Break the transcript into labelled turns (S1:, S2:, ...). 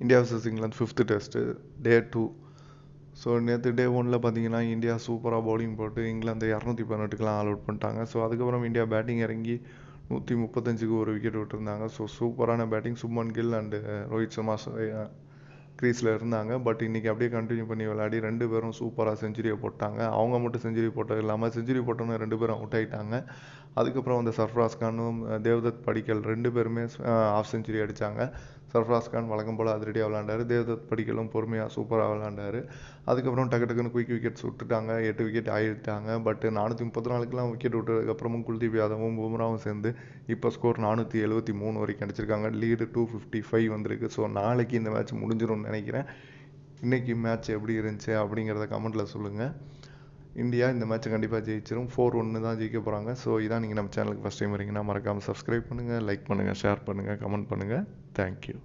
S1: India versus England fifth test day two so நேற்று day ஒனில் பார்த்தீங்கன்னா இந்தியா சூப்பராக பவுலிங் போட்டு இங்கிலாந்து இரநூத்தி பதினெட்டுக்கெலாம் ஆல் அவுட் பண்ணிட்டாங்க. ஸோ அதுக்கப்புறம் இந்தியா பேட்டிங் இறங்கி நூற்றி முப்பத்தஞ்சுக்கு ஒரு விக்கெட் விட்டுருந்தாங்க. ஸோ சூப்பரான batting Shubman Gill and uh, Rohit Sharma க்ரீஸில் uh, இருந்தாங்க. பட் இன்றைக்கி அப்படியே கண்டினியூ பண்ணி விளையாடி ரெண்டு பேரும் சூப்பராக செஞ்சுரியை போட்டாங்க. அவங்க மட்டும் செஞ்சுரி போட்டது இல்லாமல் செஞ்சுரி போட்டோன்னு ரெண்டு பேரும் அவுட் ஆகிட்டாங்க அதுக்கப்புறம் அந்த சர்ஃப்ராஸ் கானும் தேவ்தத் படிக்கல் ரெண்டு பேருமே ஆஃப் செஞ்சுரி அடித்தாங்க சர்ஃப்ராஸ் கான் வழக்கம் போல் அதிரடியாக விளாண்டாரு தேவ்தத் படிக்கலும் பொறுமையாக சூப்பராக விளாண்டாரு அதுக்கப்புறம் டக்கு டக்குன்னு குயிக் விக்கெட்ஸ் விட்டுட்டாங்க. எட்டு விக்கெட் ஆகிட்டாங்க பட் நானூற்றி முப்பத்தி நாலுக்கெலாம் விக்கெட் விட்டதுக்கப்புறமும் குல்தீப் யாதவும் பும்ராவும் சேர்ந்து இப்போ ஸ்கோர் நானூற்றி எழுபத்தி மூணு வரைக்கும் அடிச்சிருக்காங்க. லீடு டூ ஃபிஃப்டி ஃபைவ் வந்திருக்கு. ஸோ நாளைக்கு இந்த மேட்ச் முடிஞ்சிரும்னு நினைக்கிறேன். இன்றைக்கி மேட்ச் எப்படி இருந்துச்சு அப்படிங்கிறத கமெண்ட்டில் சொல்லுங்கள் இந்தியா இந்த மேட்ச்சை கண்டிப்பாக ஜெயிச்சிடும் ஃபோர் ஒன்று தான் ஜெயிக்க போகிறாங்க ஸோ இதான் நீங்கள் நம்ம சேனலுக்கு ஃபஸ்ட் டைம் வரீங்கன்னா மறக்காமல் சப்ஸ்கிரைப் பண்ணுங்கள் லைக் பண்ணுங்கள் ஷேர் பண்ணுங்கள் கமெண்ட் பண்ணுங்கள் தேங்க்யூ